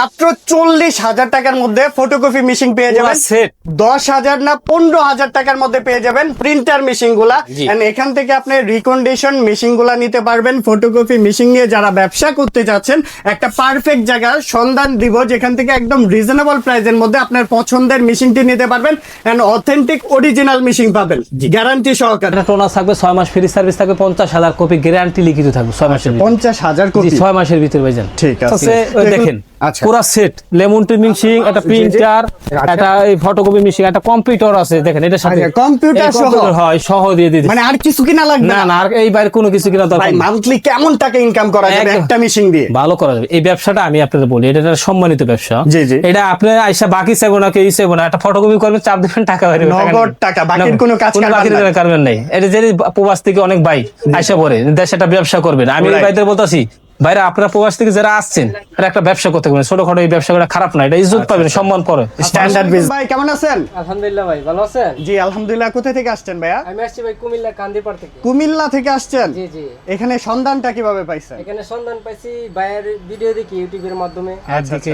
মাত্র চল্লিশ হাজার টাকার মধ্যে ফটোকপি মেশিন পেয়ে যাবেন। দশ হাজার না পনেরো হাজার টাকার মধ্যে পেয়ে যাবেন প্রিন্টার মেশিনগুলা। এখান থেকে আপনি রিকন্ডিশন মেশিনগুলা নিতে পারবেন ফটোকপি মেশিন নিয়ে যারা ব্যবসা করতে যাচ্ছেন একটা পারফেক্ট জায়গা সন্ধান দিব যেখান থেকে একদম রিজনেবল প্রাইসের মধ্যে আপনার পছন্দের মেশিনটি নিতে পারবেন এন্ড অথেন্টিক অরিজিনাল মেশিন পাবেন। গ্যারান্টি সহকারে। টোনার থাকবে ছয় মাস ফ্রি সার্ভিস থাকবে পঞ্চাশ হাজার কপি গ্যারান্টি লিখিত থাকবে ছয় মাসের পঞ্চাশ হাজার কপি ছয় মাসের ভিতরে ভাইজান। ঠিক আছে। দেখুন- আচ্ছা। পুরা সেট লেমন ট্রিমিং সিং একটা প্রিন্টার একটা এই ফটোকপি মেশিন একটা কম্পিউটার আছে দেখেন এটার সাথে। আচ্ছা, computer এই সহ? হয় সহ দিয়ে দিতে মানে আর কিছু কিনা লাগবে না না? আর এই বাইরে কোনো কিছু কিনা দরকার মান্থলি কেমন টাকা ইনকাম করা যাবে? একটা মেশিন দিয়ে। ভালো করা যাবে। এই ব্যবসাটা আমি আপনাদের বলি এটা একটা সম্মানিত ব্যবসা। জি, জি। এটা আপনি আইসা বাকি চাইব না কেউ চাইব না একটা ফটোকপি করবেন চাপ দেবেন টাকা টাকা নগদ টাকা, বাকির কোনো কাজ বাকির নাই। এটা যে প্রবাস থেকে অনেক ভাই আইসা পড়ে দেশে একটা ব্যবসা করবেন আমি এই. ভাইদের বলতেছি ভাইরা আপনারা প্রবাস থেকে যারা আসছেন তারা একটা ব্যবসা করতে পারেন ছোটখাটো এই ব্যবসা করা খারাপ না এটা ইজ্জত পাবেন সম্মান পরে স্ট্যান্ডার্ড বিজনেস ভাই কেমন আছেন? আলহামদুলিল্লাহ ভাই ভালো আছেন? জি আলহামদুলিল্লাহ। কোথা থেকে আসছেন ভাইয়া? আমি আসছি ভাই কুমিল্লা কান্দিপাড় থেকে। কুমিল্লা থেকে আসছেন? জি জি। এখানে সন্ধানটা কীভাবে পাইছেন? এখানে সন্ধান পাইছি ভাইয়ের ভিডিও দেখি ইউটিউবের মাধ্যমে। আচ্ছা, আচ্ছা।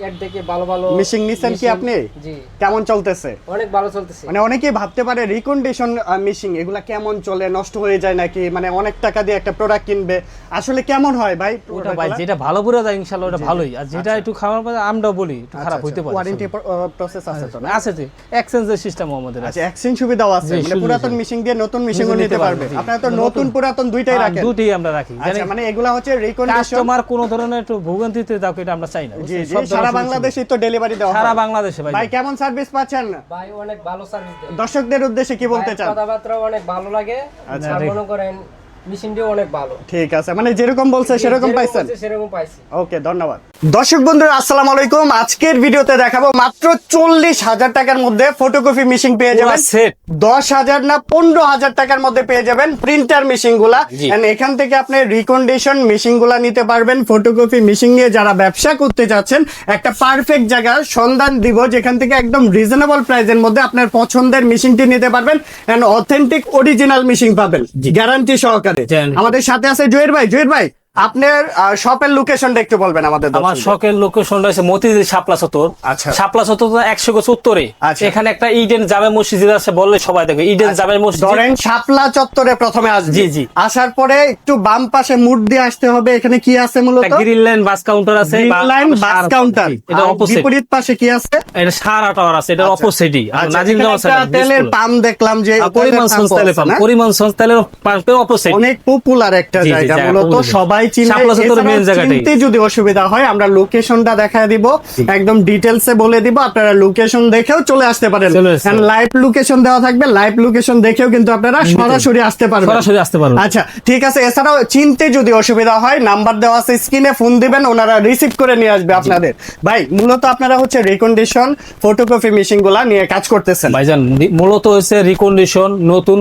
অ্যাড দেখে ভালো ভালো Machine নিছেন কি আপনি? জি। কেমন চলতেছে? অনেক ভালো চলতেছে। মানে অনেকেই ভাবতে পারে রিকন্ডিশন মিশিং এগুলা কেমন চলে নষ্ট হয়ে যায় নাকি? মানে অনেক টাকা দিয়ে একটা প্রোডাক্ট কিনবে। আসলে কেমন হয়? ভাই ওটা ভাই যেটা ভালো করে যায় ইনশাআল্লাহ ওটা ভালোই। আর যেটা একটু খাওয়ার পরে আমরাও বলি একটু খারাপ হইতে পারে ওয়ারেন্টি প্রসেস আছে তো না? আছে তো। এক্সচেঞ্জের সিস্টেম আমাদের আছে। আচ্ছা এক্সচেঞ্জ সুবিধাও আছে। মানে পুরাতন। দিয়ে নতুন মিশিংও নিতে পারবে আপনারা তো নতুন- পুরাতন দুইটাই হ্যাঁ, রাখেন। দুটোই আমরা রাখি। আচ্ছা মানে এগুলা হচ্ছে রিকন্ডিশন কাস্টমার কোন ধরনের একটু ভোগান্তিতে দাও এটা আমরা চাই না জি সারা বাংলাদেশে তো ডেলিভারি দেওয়া সারা হয়। বাংলাদেশে ভাই। ভাই কেমন সার্ভিস পাচ্ছেন? ভাই অনেক ভালো সার্ভিস দর্শকদের উদ্দেশ্যে কি বলতে চান? কথাবার্তা অনেক ভালো লাগে। আচ্ছা, আর মনে করেন মেশিনটিও অনেক ভালো। ঠিক আছে মানে যেরকম বলছে সেরকম পাইছেন। সেরকম পাইছি। ওকে ধন্যবাদ। দর্শক বন্ধুরা আসসালামু আলাইকুম। আজকের ভিডিওতে দেখাবো মাত্র চল্লিশ হাজার টাকার মধ্যে ফটোকপি মেশিন পেয়ে যাবেন। set। দশ হাজার না পনেরো হাজার টাকার মধ্যে পেয়ে যাবেন প্রিন্টার মেশিনগুলা এখান থেকে আপনি রিকন্ডিশন মেশিনগুলা নিতে পারবেন ফটোকপি মেশিন নিয়ে যারা ব্যবসা করতে চাচ্ছেন একটা পারফেক্ট জায়গা সন্ধান দিব যেখান থেকে একদম রিজনেবল প্রাইসের মধ্যে আপনার পছন্দের মেশিনটি নিতে পারবেন। এন্ড অথেন্টিক অরিজিনাল মেশিন পাবেন। গ্যারান্টি সহকারে। আমাদের সাথে আছে জয়ের ভাই জয়ের ভাই। আপনার শপের লোকেশনটা একটু বলবেন আমাদের আমার মতিঝিল শাপলা চত্বর। আচ্ছা। শাপলা তো একশো উত্তরে আচ্ছা। এখানে একটা ইডেন জামে মসজিদ আছে বললে সবাই দেখবে। ইডেন জামে মসজিদ। ধরেন শাপলা চত্বরে প্রথমে আসবে। জি, জি। আসার পরে একটু বাম পাশে মুড দিয়ে আসতে হবে। এখানে কি আছে মূলত? গ্রিন লাইন বাস কাউন্টার আছে গ্রিন বা- লাইন বাস কাউন্টার এটা অপোজিট বিপরীত পাশে কি আছে? এটা সারা টাওয়ার আছে এটা অপোজিটই আচ্ছা, জামা তেলের। পাম্প দেখলাম যে পরিমাণ পাম? পরিমাণ পাম্পের অপোজিট অনেক পপুলার একটা জায়গা, মূলত সবাই এছাড়াও চিনতে যদি অসুবিধা হয় আমরা লোকেশনটা দেখায় দিব। একদম ডিটেলসে বলে দিব আপনারা লোকেশন দেখেও চলে আসতে পারেন। লাইভ লোকেশন দেওয়া থাকবে লাইভ লোকেশন দেখেও কিন্তু আপনারা সরাসরি আসতে পারবেন। সরাসরি আসতে পারবেন। আচ্ছা ঠিক আছে এছাড়াও চিনতে যদি অসুবিধা হয় নাম্বার দেওয়া আছে স্ক্রিনে ফোন দিবেন ওনারা রিসিভ করে নিয়ে আসবে আপনাদের। ভাই মূলত আপনারা হচ্ছে রিকন্ডিশন ফটোকপি মেশিনগুলা নিয়ে কাজ করতেছেন। ভাইজান মূলত হচ্ছে রিকন্ডিশন নতুন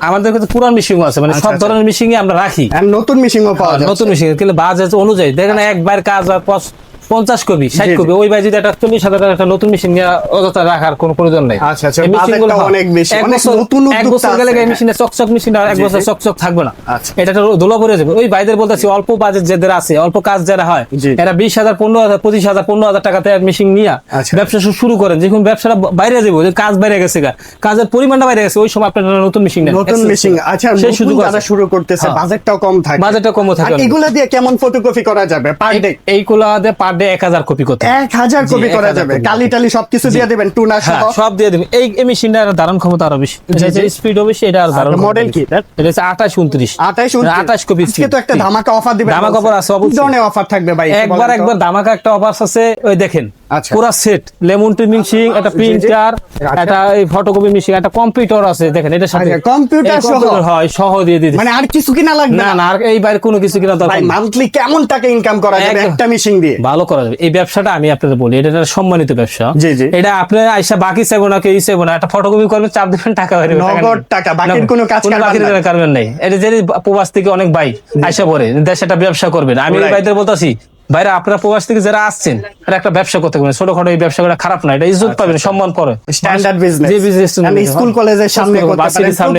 আমাদের কাছে পুরান মিশিং আছে মানে আচ্ছা, সব আচ্ছা। ধরনের মিশিং আমরা রাখি। আর নতুন মেশিনও পাওয়া যায় নতুন মিশিং কিন্তু বাজেট অনুযায়ী দেখেন একবার কাজ হয় পঁচ- পঞ্চাশ কপি ষাট ওই ভাই যদি একটা চল্লিশ হাজার একটা নতুন মেশিন নিয়ে অযথা রাখার কোনো প্রয়োজন নেই। আচ্ছা, আচ্ছা, হয়। এক বছর- গেলে মেশিনে চকচক মেশিন এক বছর চকচক থাকবে না। আচ্ছা। এটা ধুলা পড়ে যাবে। ওই ভাইদের বলতেছি অল্প বাজেট যাদের আছে অল্প কাজ যারা হয় এরা বিশ হাজার পনেরো হাজার পঁচিশ হাজার পনেরো হাজার টাকাতে মেশিন নিয়ে। ব্যবসা শুরু করেন। যখন ব্যবসাটা বাইরে যাব যে কাজ বাইরে গেছে কাজের পরিমাণটা বাইরে গেছে ওই সময় আপনার নতুন মেশিন নতুন মেশিন আচ্ছা সেই সুযোগ যারা শুরু করতেছে হ্যাঁ। বাজেটটাও কম থাকে। বাজেটটা কমও থাকে। এগুলা দিয়ে কেমন ফটোকপি করা যাবে? পার ডে এইগুলো পার ডে এক হাজার কপি করতে। এক হাজার জি, কপি করা যাবে। কালি টালি সবকিছু দিয়ে দিবেন টুনা হ্যাঁ সহ। সব দিয়ে দিবেন। এই এই মেশিনটার ধারণ ক্ষমতা আরও বেশি। জি। স্পিডও বেশি এটা আর ধারণ মডেল কি? এটা হচ্ছে আঠাশ উনত্রিশ। আঠাইশ আঠাশ কপি আজকে তো একটা। ধামাকা অফার দিবেন ধামাকা অফার আছে, অবশ্যই। অফার থাকবে ভাই একবার একবার ধামাকা একটা অফার আছে ওই দেখেন। পুরা সেট লেমন ট্রিমিং সিং একটা জি। প্রিন্টার আচ্ছা। একটা এই ফটোকপি মেশিন একটা কম্পিউটার আছে দেখেন এটার সাথে। আচ্ছা, এই সহ? হয় সহ দিয়ে দিতে মানে আর কিছু কিনা লাগবে না না? আর এই বাইরে কোনো কিছু কিনা দরকার মান্থলি কেমন টাকা ইনকাম করা যাবে? একটা মেশিন দিয়ে। ভালো করা যাবে। এই ব্যবসাটা আমি আপনাদের বলি এটা একটা সম্মানিত ব্যবসা। জি, জি। এটা আপনি আইসা বাকি চাইব না কেউ চাইব না। একটা ফটোকপি করবেন চাপ দেবেন টাকা টাকা নগদ টাকা, বাকির কোনো কাজ কোনো কারবার নাই। এটা যে প্রবাস থেকে অনেক ভাই আইসা পড়ে দেশে একটা ব্যবসা করবেন আমি. ভাইদের বলতেছি ভাইরা আপনারা প্রবাস থেকে যারা আসছেন একটা ব্যবসা করতে পারেন। ছোটখাটো এই ব্যবসা করা খারাপ না এটা ইজ্জত পাবেন সম্মান করে। স্ট্যান্ডার্ড বিজনেস যে business আমি স্কুল কলেজের সামনে পারেন প্রতিষ্ঠানের সামনে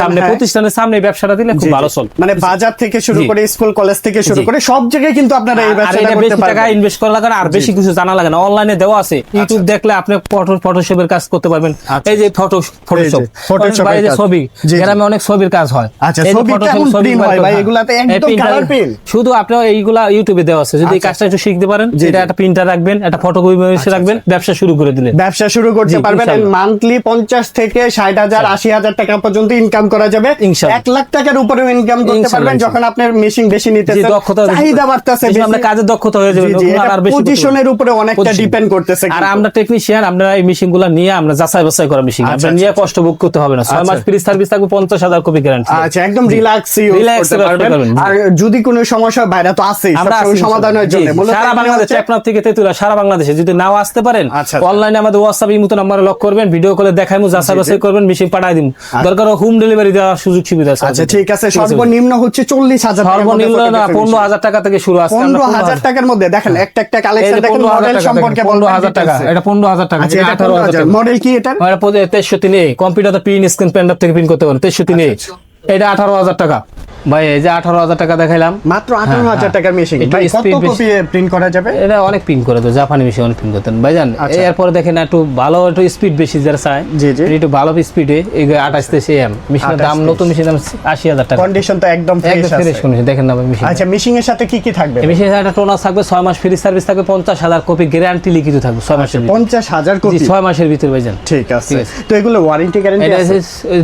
সামনে হ্যাঁ। প্রতিষ্ঠানের সামনে ব্যবসাটা দিলে খুব ভালো চল। মানে বাজার থেকে শুরু করে স্কুল কলেজ থেকে শুরু করে সব জায়গায় কিন্তু আপনারা এই ব্যবসাটা করতে বেশি টাকা ইনভেস্ট করা লাগে না আর বেশি কিছু জানা লাগে না। অনলাইনে দেওয়া আছে। ইউটিউব দেখলে আপনি ফটো ফটোশপের কাজ করতে পারবেন। এই যে ফটো ফটোশপ ভাই এর যে ছবি। গ্রামে অনেক ছবির কাজ হয়। আচ্ছা, ছবি কেমন বার হয় ভাই? এগুলাতে একদম colour print? শুধু আপনি এইগুলা ইউটিউবে দেওয়া আছে। যদি এই কাজটা একটু শিখতে পারেন এটা একটা প্রিন্টার রাখবেন একটা ফটোকপি রাখবেন ব্যবসা শুরু করে দিলেন ব্যবসা শুরু করতে পারবেন মান্থলি পঞ্চাশ থেকে ষাট হাজার আশি হাজার টাকা পর্যন্ত ইনকাম করা যাবে। ইনশাআল্লাহ। এক লাখ টাকার উপরেও ইনকাম করতে পারবেন যখন আপনার মেশিন বেশি যে নিতেছে চাহিদা বাড়তেছে বেশি, আমরা কাজের দক্ষতা হয়ে যাবে আর বেশি পজিশনের উপরে অনেকটা ডিপেন্ড করতেছে আর আমরা টেকনিশিয়ান আমরা এই মেশিনগুলা নিয়ে আমরা যাচাই বাছাই করা মেশিন আচ্ছা, আমরা নিয়ে আচ্ছা, কষ্ট ভোগ করতে হবে না। ছয় মাস আচ্ছা। ফ্রি সার্ভিস থাকবে পঞ্চাশ হাজার কপি গ্যারান্টি আচ্ছা একদম রিল্যাক্স Relax করতে পারবেন। আর যদি কোনো সমস্যা বাইরে তো আছেই আমরা সমাধানের জন্য। জি। মূলত সারা বাংলাদেশে হচ্ছে- থেকে তেতুলা সারা বাংলাদেশে। যদি নাও আসতে পারেন আচ্ছা, আচ্ছা। অনলাইনে আমাদের হোয়াটসঅ্যাপ ইমুতো নাম্বারে লক করবেন ভিডিও কলে দেখাইমু যাচাই বাছাই করবেন মেশিন পাঠাই দিন দরকার হোম ডেলিভারি দেওয়ার সুযোগ সুবিধা আছে আচ্ছা ঠিক আছে। সর্বনিম্ন হচ্ছে চল্লিশ হাজার সর্বনিম্ন না পনেরো হাজার টাকা থেকে শুরু আছে পনেরো হাজার টাকার মধ্যে। দেখেন একটা একটা কালেকশন দেখেন মডেল সম্পর্কে পনেরো বলবেন হাজার টাকা এটা পনেরো হাজার টাকা আচ্ছা এটা মডেল কি এটা? কম্পিউটার প্রিন্ট স্ক্রিন প্যান্ডাপ থেকে প্রিন্ট করতে পারেন তেইশশো তিনে আচ্ছা, এটা আঠারো হাজার টাকা। ভাই এই যে আঠারো হাজার টাকা দেখাইলাম। মাত্র আঠারো হাজার হ্যাঁ। টাকার মেশিন ভাই কত কপি প্রিন্ট করা যাবে? এটা অনেক প্রিন্ট করে তো জাপানি মেশিন অনেক প্রিন্ট করতেন। ভাইজান আচ্ছা। এরপরে দেখেন একটু ভালো একটু স্পিড বেশি যারা চায় জি, জি। একটু ভালো স্পিডে এই আঠাশ তেইশে এম মেশিনের দাম নতুন মেশিনের দাম আশি হাজার টাকা। কন্ডিশন তো একদম ফ্রেশ ফ্রেশ আছে। কন্ডিশন দেখেন না মেশিন আচ্ছা মেশিং এর সাথে কি কি থাকবে? মেশিনের একটা টোনার থাকবে ছয় মাস ফ্রি সার্ভিস থাকবে পঞ্চাশ হাজার কপি গ্যারান্টি লিখিত থাকবে ছয় মাসের ভিতরে। পঞ্চাশ হাজার জি, কপি ছয় মাসের ভিতরে ভাইজান। ঠিক আছে। ঠিক আছে। তো এগুলো ওয়ারেন্টি গ্যারান্টি আছে?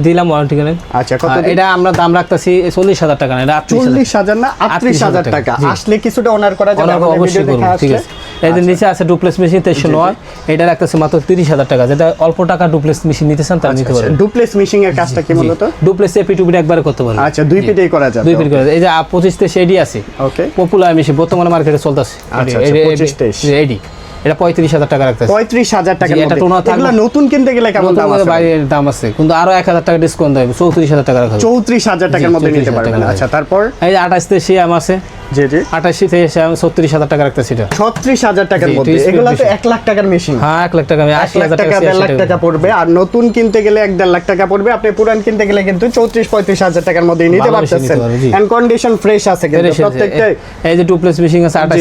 দিলাম ওয়ারেন্টি কার্ড আচ্ছা, কত এটা আমরা দাম রাখতেছি চল্লিশ হাজার টাকা না এটা চল্লিশ হাজার না আটত্রিশ হাজার টাকা। আসলে কিছুটা অনার করা যাবে অবশ্যই ঠিক আছে। এদের নিচে আছে ডুপ্লেক্স মেশিন তেইশশো নয় এটা রাখতেছে মাত্র তিরিশ হাজার টাকা। যেটা অল্প টাকা ডুপ্লেক্স মেশিন নিতে চান তারা নিতে পারেন ডুপ্লেস মিশিং এর কাজটা কি মূলত? ডুপ্লেক্স এপি টুপি একবারে করতে পারেন আচ্ছা দুই পিটেই করা যাবে দুই ফিট করে এই যে পঁচিশ তেইশে এডি আছে। ওকে পপুলার মেশিন বর্তমানে মার্কেটে চলতেছে। আচ্ছা, আচ্ছা, 25 23 এডি এটা পঁয়ত্রিশ হাজার টাকা রাখতেছে। পঁয়ত্রিশ হাজার টাকার জি, এটা টোনা থাকবে। নতুন কিনতে গেলে কেমন দাম আছে? বাইরের দাম আছে। কিন্তু আরও এক হাজার টাকা ডিসকাউন্ট দেবে চৌত্রিশ হাজার টাকা রাখা চৌত্রিশ হাজার টাকার মধ্যে নিতে পারবেন। আচ্ছা তারপর? এই যে আঠাশ তেইশে আম আছে। জি জি। আঠাশি থেকে ছত্রিশ হাজার টাকা রাখতেছি এটা। ছত্রিশ হাজার টাকার মধ্যে। এগুলো তো এক লাখ টাকার মেশিন হ্যাঁ এক লাখ টাকা আশি হাজার টাকা টাকা দেড় লাখ টাকা পড়বে। আর নতুন কিনতে গেলে এক দেড় লাখ টাকা পড়বে। আপনি পুরান কিনতে গেলে কিন্তু চৌত্রিশ পঁয়ত্রিশ হাজার টাকার মধ্যে নিতে পারতেছেন। এন্ড কন্ডিশন ফ্রেশ আছে কিন্তু। প্রত্যেকটাই এই যে ডুপ্লেস মেশিন আছে আঠাশ।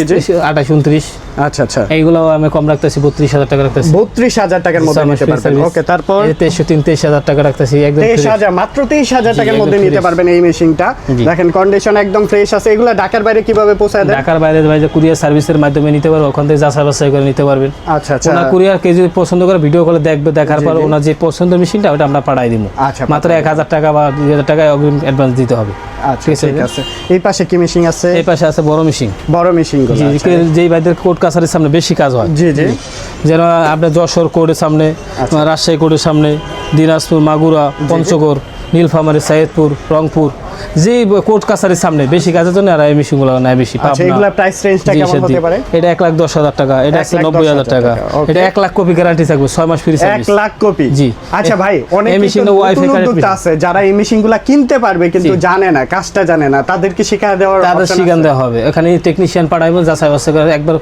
আঠাশ উনত্রিশ। আচ্ছা আচ্ছা। এইগুলো আমি কম রাখতেছি বত্রিশ হাজার টাকা রাখতেছি। বত্রিশ হাজার টাকার মধ্যে নিতে পারবেন। ওকে তারপর? তেইশশো তিন তেইশ হাজার টাকা রাখতেছি একদম তেইশ হাজার মাত্র তেইশ হাজার টাকার মধ্যে নিতে পারবেন এই মেশিনটা। দেখেন কন্ডিশন একদম ফ্রেশ আছে। এগুলো ঢাকার বাইরে কীভাবে পৌঁছায় ঢাকার বাইরে যে কুরিয়ার সার্ভিসের মাধ্যমে নিতে ওখান থেকে যাচাই বাছাই করে নিতে পারবেন। আচ্ছা আচ্ছা। ওনার কুরিয়ার কে যদি পছন্দ করে ভিডিও দেখবে দেখার পর ওনার যে পছন্দের মেশিনটা ওটা আমরা পাঠাই দিব। আচ্ছা, মাত্র এক হাজার টাকা বা দুই হাজার টাকা অগ্রিম অ্যাডভান্স দিতে হবে। আচ্ছা ঠিক আছে। এই পাশে কি মেশিন আছে? এই পাশে আছে বড় মেশিন। বড় মেশিন আচ্ছা। যেই বাইদের কোর্ট কাছারির সামনে বেশি কাজ হয়। জি জি। যেন আপনার যশোর কোর্টের সামনে আচ্ছা। রাজশাহী কোর্টের সামনে দিনাজপুর মাগুরা পঞ্চগড় নীলফামারী সাইদপুর রংপুর যে কোর্ট কাছারির সামনে বেশি কাজের জন্য আর এই মেশিনগুলো নেয় বেশি আচ্ছা এগুলা প্রাইস রেঞ্জটা কেমন হতে পারে? এটা এক লাখ দশ হাজার টাকা এটা এক আছে লাখ নব্বই দশ হাজার হাজার টাকা এটা এক লাখ কপি গ্যারান্টি থাকবে ছয় মাস ফ্রি এক সার্ভিস লাখ কপি? জি। আচ্ছা ভাই অনেক এই machine টা wifi connect উদ্যোক্তা machine। আছে যারা এই মেশিনগুলা কিনতে পারবে কিন্তু জানে না কাজটা জানে না তাদেরকে শিখা দেওয়ার তাদের শিখান দেওয়া হবে। এখানে টেকনিশিয়ান পাঠাইবো যাচাই বাছাই করে একবার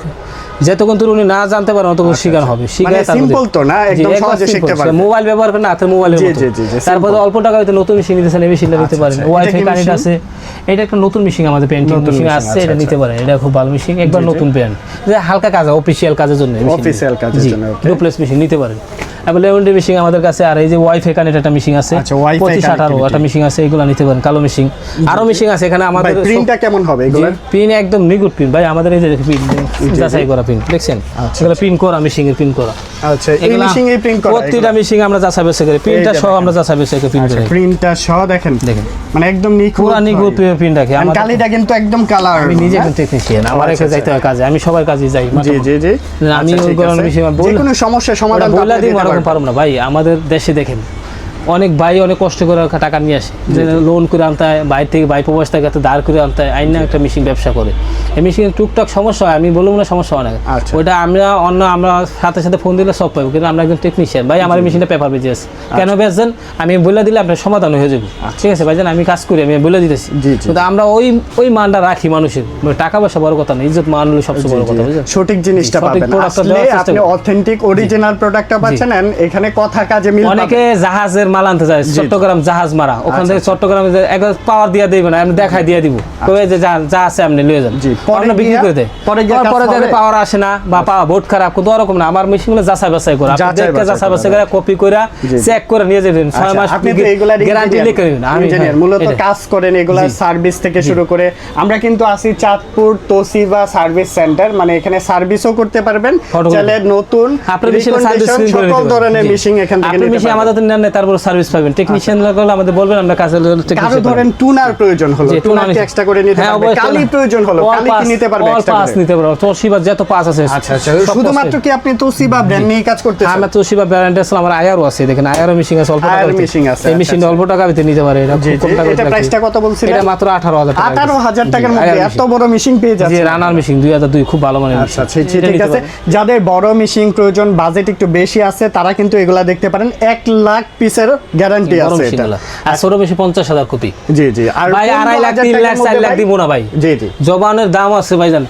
যতক্ষণ উনি না জানতে পারেন অতক্ষণ শিখান হবে। শিখায় মানে তো না, একদম সহজে শিখতে পারবে। মোবাইল ব্যবহার করে না হাতের মোবাইলের মতো। তারপরে অল্প টাকা হয়তো নতুন মেশিন নিতেছেন এই মেশিনটা নিতে আচ্ছা, পারেন। আচ্ছা। ওয়াইফাই কানেক্ট আছে। এটা একটা নতুন মেশিন আমাদের পেন্টিং মেশিন আচ্ছা, এটা আচ্ছা। নিতে পারেন এটা খুব ভালো মেশিন একবার নতুন পেন যে হালকা কাজ অফিসিয়াল কাজের জন্য অফিসিয়াল কাজের জন্য. মেশিন নিতে পারেন। লেভেন্ডি মেশিন আমাদের কাছে আর এই যে ওয়াইফাই কানেক্ট একটা মেশিন আছে আচ্ছা, পঁচিশ আঠারো একটা মেশিন আছে এগুলো নিতে পারেন কালো মেশিন আরও মেশিন আছে এখানে আমাদের প্রিন্টটা কেমন হবে এগুলো পিন একদম নিগুড পিন ভাই আমাদের এই যে পিন যাচাই করা পিন দেখছেন? আচ্ছা, এগুলো পিন করা মেশিং এর পিন করা। আচ্ছা এই মেশিন এই প্রিন্ট করা প্রতিটা মেশিং আমরা যাচাই বাছাই করি পিনটা সহ আমরা যাচাই বাছাই করে পিন করি প্রিন্টটা সহ দেখেন? দেখেন। মানে একদম নিখুঁত পুরা নিগুড পিন রাখি And কালিটা কিন্তু একদম কালার আমি নিজে একজন টেকনিশিয়ান আমার যাইতে হয় কাজে আমি সবার কাজে যাই জি জি জি। আমি। মেশিন যে কোনো সমস্যার সমাধান দিই। পারব না। ভাই আমাদের দেশে দেখেন অনেক ভাই অনেক কষ্ট করে টাকা নিয়ে আসে। যে লোন করে আনতে হয় বাইরে থেকে বাই প্রবাস থেকে দাঁড় করে আনতে হয় আইন একটা মেশিন ব্যবসা করে। এই মেশিনের টুকটাক সমস্যা হয় আমি বলব না সমস্যা হয় না। আচ্ছা। ওইটা আমরা অন্য আমরা সাথে সাথে ফোন দিলে সব পাবো কিন্তু আমরা একজন টেকনিশিয়ান ভাই আমার মেশিনটা পেপার বেঁচে আছে। কেন বেচছেন আমি বলে দিলে আপনার সমাধান হয়ে যাবে। ঠিক আছে ভাইজান আমি কাজ করি আমি বলে দিতেছি। কিন্তু আমরা ওই ওই মানটা রাখি মানুষের। মানে টাকা পয়সা বড় কথা না ইজ্জত মান হলো সবচেয়ে বড় কথা সঠিক জিনিসটা পাবেন। আসলে আপনি অথেন্টিক অরিজিনাল প্রোডাক্টটা পাচ্ছেন এখানে কথা কাজে মিল অনেকে জাহাজের মাল আনতে যায় চট্টগ্রাম জাহাজ মারা। ওখান থেকে চট্টগ্রামে একবার পাওয়ার দিয়ে দিবে না আমি দেখাই দিয়ে দিব। কবে যে যা আছে আপনি যান। পরে বিক্রি করে দেয় পরে যাতে পাওয়ার আসে না বা পাওয়ার বোর্ড খারাপ কিন্তু ওরকম না। আমার মেশিনগুলো যাচাই বাছাই করে। যাচাই দেখে বাছাই যাচাই করে বাছাই করে কপি করে চেক করে নিয়ে যাবেন। ছয় আচ্ছা, মাস আপনি তো এগুলার গ্যারান্টি লিখে আমি ইঞ্জিনিয়ার হ্যাঁ, মূলত কাজ করেন এগুলার জি। সার্ভিস থেকে শুরু করে। আমরা কিন্তু আসি চাঁদপুর তোসিবা সার্ভিস সেন্টার মানে এখানে সার্ভিসও করতে পারবেন। চাইলে নতুন আপনার মেশিনে সার্ভিস সকল ধরনের মেশিন এখান থেকে নিতে পারবেন। আমাদের নেন তারপর সার্ভিস পাবেন। টেকনিশিয়ান লাগলে আমাদের বলবেন আমরা কাজে কারও টেকনিশিয়ান ধরেন টুনার প্রয়োজন হলো যে টুনার এক্সট্রা করে নিতে হ্যাঁ, পারবে কালি প্রয়োজন হলো কালি কি নিতে পারবে pass করে? নিতে পারব। তোশিবা যত পাস আছে আচ্ছা আচ্ছা শুধুমাত্র কি আপনি তোসিবা ব্র্যান্ড নিয়ে কাজ করতেছেন? আমার তোশিবা ব্র্যান্ড আছে আমার আয়ারও আছে দেখেন আয়ারও মেশিন আছে অল্প টাকা machine আছে, এই আচ্ছা, মেশিন আচ্ছা। অল্প টাকা দিতে নিতে পারে এটা জি, খুব কম টাকা এটা প্রাইসটা কত বলছিলেন? এটা মাত্র আঠারো হাজার টাকা আঠারো হাজার টাকার মধ্যে এত বড় মেশিন পেয়ে জি যাচ্ছে রানার মেশিন দুই হাজার দুই খুব ভালো মানের আচ্ছা মেশিন আচ্ছা ঠিক আছে যাদের বড় মেশিন প্রয়োজন বাজেট একটু বেশি আছে তারা কিন্তু এগুলা দেখতে পারেন। এক লাখ পিসের গ্যারান্টি আছে এটা। আর জি জি। আর ভাই পনেরো আড়াই লাখ হাজার তিন লাখ লাখ দিব না ভাই। জি জি। জবানের দাম আছে ভাইজান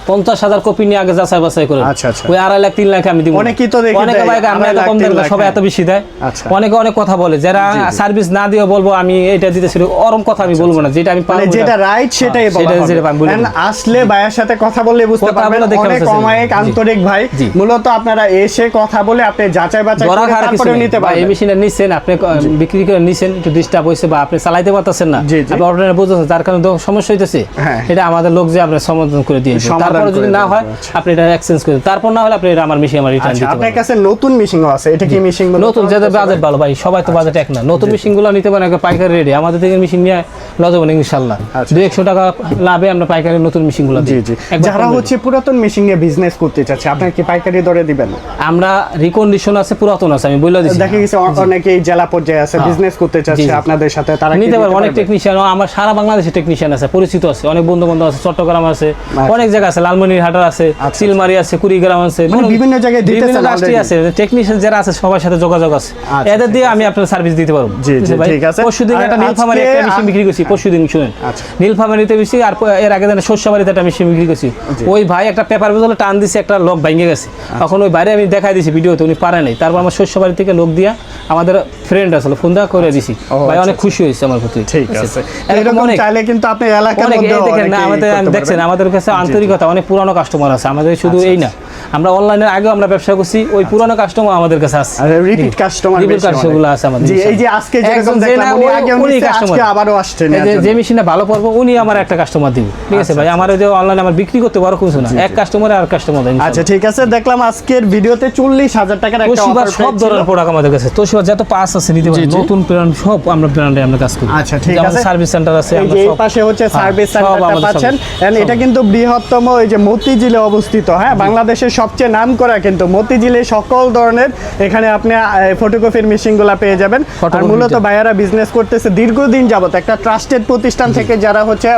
কপি নিয়ে আগে যাচাই বাছাই করে আচ্ছা, আচ্ছা। ওই আড়াই লাখ তিন লাখ আমি দিব। অনেকেই তো দেখে অনেকে ভাই আমরা এত কম দেন সবাই হ্যাঁ। এত বেশি দেয়। আচ্ছা। অনেকে অনেক কথা বলে যারা সার্ভিস না দিয়ে বলব আমি এটা দিতেছি ওরম কথা আমি বলব না যেটা আমি মানে পারব যেটা রাইট সেটাই হ্যাঁ, বলা সেটা যেটা আমি বলে আসলে ভাইয়ের সাথে কথা বললে বুঝতে পারবেন অনেক অমায়িক আন্তরিক ভাই। মূলত আপনারা এসে কথা বলে আপনি যাচাই বাছাই করে তারপরে নিতে বা এই মেশিনটা নিচ্ছেন আপনি বিক্রি করে নিচ্ছেন একটু ডিস্টার্ব হয়েছে বা আপনি চালাইতে পারতেছেন না জি, জি। আপনি অর্ডারে বুঝতেছেন তার কারণে সমস্যা হইতেছে। হ্যাঁ। এটা আমাদের লোক যে আপনার সমাধান করে দিয়ে তারপরে যদি না হয় আচ্ছা। আপনি এটা এক্সচেঞ্জ করে তারপর না হলে আপনি এটা আমার মেশিন আমার রিটার্ন আচ্ছা দিতে আপনার কাছে নতুন মেশিনও আছে? এটা কি মেশিন নতুন যাদের বাজেট ভালো ভাই সবাই তো বাজেট এক না। নতুন মেশিনগুলো নিতে পারেন একটা পাইকারি রেডি আমাদের থেকে মেশিন নিয়ে লজাবেন ইনশাল্লাহ। আচ্ছা। দুই একশো টাকা লাভে আমরা পাইকারি নতুন মেশিনগুলো জি দিই। জি। যারা হচ্ছে পুরাতন মেশিন নিয়ে বিজনেস করতে চাচ্ছে আপনার কি পাইকারি দরে দিবেন? আমরা রিকন্ডিশন আছে পুরাতন আছে আমি বলে দিচ্ছি দেখা গেছে অ- অনেকেই জেলা পর্যায়ে আছে বিজনেস করতে চাচ্ছে হ্যাঁ। জি, জি। আপনাদের সাথে তারা নিতে পারব? অনেক টেকনিশিয়ান আমার সারা বাংলাদেশে টেকনিশিয়ান আছে পরিচিত আছে অনেক বন্ধু বান্ধব আছে চট্টগ্রাম আছে আচ্ছা। অনেক জায়গা আছে লালমনির হাটার আছে সিলমারি আছে কুড়িগ্রাম আছে মানে বিভিন্ন জায়গায় বিভিন্ন আছে টেকনিশিয়ান যারা আছে সবার সাথে যোগাযোগ আছে। আচ্ছা, এদের দিয়ে আমি আপনার সার্ভিস দিতে পারব। জি, জি, ঠিক আছে। পরশুদিন একটা নীলফামারি একটা মেশিন বিক্রি করছি পরশুদিন শুনেন। আচ্ছা। নীলফামারিতে বেশি আর এর আগে দিন শস্যবাড়িতে একটা মেশিন বিক্রি করছি। ওই ভাই একটা পেপার বদলে টান দিছে একটা লোক ভেঙে গেছে। আচ্ছা। তখন ওই বাইরে আমি দেখাই দিছি ভিডিওতে উনি পারে নাই। তারপর আমার শস্যবাড়ি থেকে লোক দিয়া আমাদের ফ্রেন্ড আসলে ফোন দেওয়া করে দিছি। ভাই আচ্ছা, অনেক খুশি হয়েছে আমার প্রতি। ঠিক আছে। এরকম এরকম অনেক চাইলে কিন্তু আপনি এলাকার মধ্যে দেখেন না আমাদের দেখছেন আমাদের কাছে আন্তরিকতা অনেক পুরানো কাস্টমার আছে। আমাদের শুধু আচ্ছা, এই না আমরা অনলাইনে আগেও আমরা ব্যবসা করছি ওই পুরানো কাস্টমার আমাদের কাছে আছে। রিপিট কাস্টমারগুলো আছে আমাদের জি, এই যে আজকে যেরকম দেখলাম, উনি ওই- আগেও উনি আজকে আবারও আসছে এই যে-। মেশিনটা ভালো পড়ব উনি আমার একটা কাস্টমার দিব। ঠিক আছে ভাই আমার যে অনলাইনে আমার বিক্রি করতে বড় কিছু না। এক কাস্টমারে আর কাস্টমার দেয় আচ্ছা ঠিক আছে দেখলাম আজকের ভিডিওতে চল্লিশ হাজার টাকার একটা offer সব ধরনের প্রোডাক্ট আমাদের কাছে। তোশিবা যত পাস আছে নিতে পারেন। নতুন প্ল্যান সব আমরা ব্র্যান্ডে আমরা কাজ করি। আচ্ছা, ঠিক আছে। সার্ভিস সেন্টার আছে আমরা এই সব- পাশে হচ্ছে হ্যাঁ, সার্ভিস সেন্টারটা পাচ্ছেন। সব- And এটা কিন্তু বৃহত্তম এই যে মতিঝিলে অবস্থিত হ্যাঁ? বাংলাদেশের সবচেয়ে নাম করা কিন্তু মতিঝিলে সকল ধরনের এখানে আপনি ফটোকপির মেশিনগুলো পেয়ে যাবেন। আর মূলত ভাইয়ারা বিজনেস করতেছে দীর্ঘদিন যাবত। একটা ট্রাস্টেড প্রতিষ্ঠান থেকে যারা হচ্ছে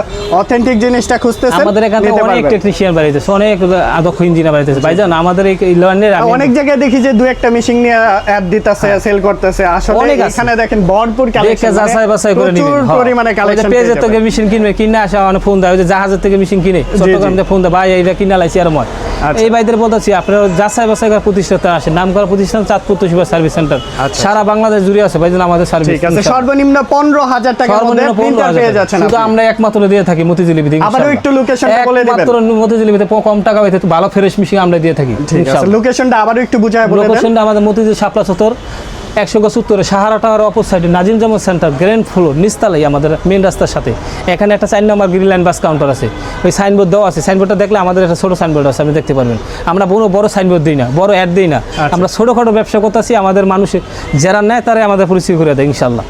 অথেন্টিক জিনিসটা খুঁজতেছেন আমাদের এখানে অনেক টেকনিশিয়ান বাড়িতেছে অনেক দক্ষ ইঞ্জিনিয়ার বাড়িতেছে। ভাইজান আমাদের এই ল্যান্ডের অনেক জায়গায় দেখি যে দু একটা মেশিন নিয়ে অ্যাড দিতেছে সেল করতেছে। আসলে হ্যাঁ। অনেক আছে। এখানে দেখেন ভরপুর কালেকশন যাচাই বাছাই করে নিবেন। প্রচুর পরিমাণে কালেকশন পেজের থেকে মেশিন কিনবে কিনে আসা মানে ফোন দেয়। ওই যে জাহাজের থেকে মেশিন কিনে চট্টগ্রাম ফোন দেয় ভাই এইটা কিনা লাইছি আর ময়। এই ভাইদের বলতেছি আপনারা যাচাই বাছাই করা প্রতিষ্ঠাতে আসেন। নাম করা প্রতিষ্ঠান চাঁদপুর তুষিবা সার্ভিস সেন্টার। আচ্ছা। সারা বাংলাদেশ জুড়ে আছে ভাইজান আমাদের সার্ভিস ঠিক আছে সর্বনিম্ন পনেরো হাজার টাকা মধ্যে প্রিন্টার পেয়ে যাচ্ছেন শুধু আমরা একমাত্র দিয়ে থাকি মতিঝিলিবি থেকে আবার একটু লোকেশনটা বলে দিবেন। একমাত্র মতিঝিলিবিতে কম টাকা হইতে ভালো ফ্রেশ মিশিং আমরা দিয়ে থাকি ঠিক আছে লোকেশনটা আবারও একটু বুঝায় বলে দেন। লোকেশনটা আমাদের মতিঝিল শাপলা চত্বর একশো গাছ উত্তরে সাহারা টাওয়ার অপর সাইডে Nazim Zaman centre ground floor নিস্তালাই আমাদের মেন রাস্তার সাথে। এখানে একটা চার নম্বর গ্রিন লাইন বাস কাউন্টার আছে। ওই সাইনবোর্ড দেওয়া আছে। সাইনবোর্ডটা দেখলে আমাদের একটা ছোটো সাইনবোর্ড আছে আপনি দেখতে পারবেন। আমরা বড় বড় সাইনবোর্ড দিই না বড় অ্যাড দিই না। আমরা ছোটোখাটো ব্যবসা করতেছি আমাদের মানুষের যারা নেয় তারাই আমাদের পরিচয় করে দেয় ইনশাল্লাহ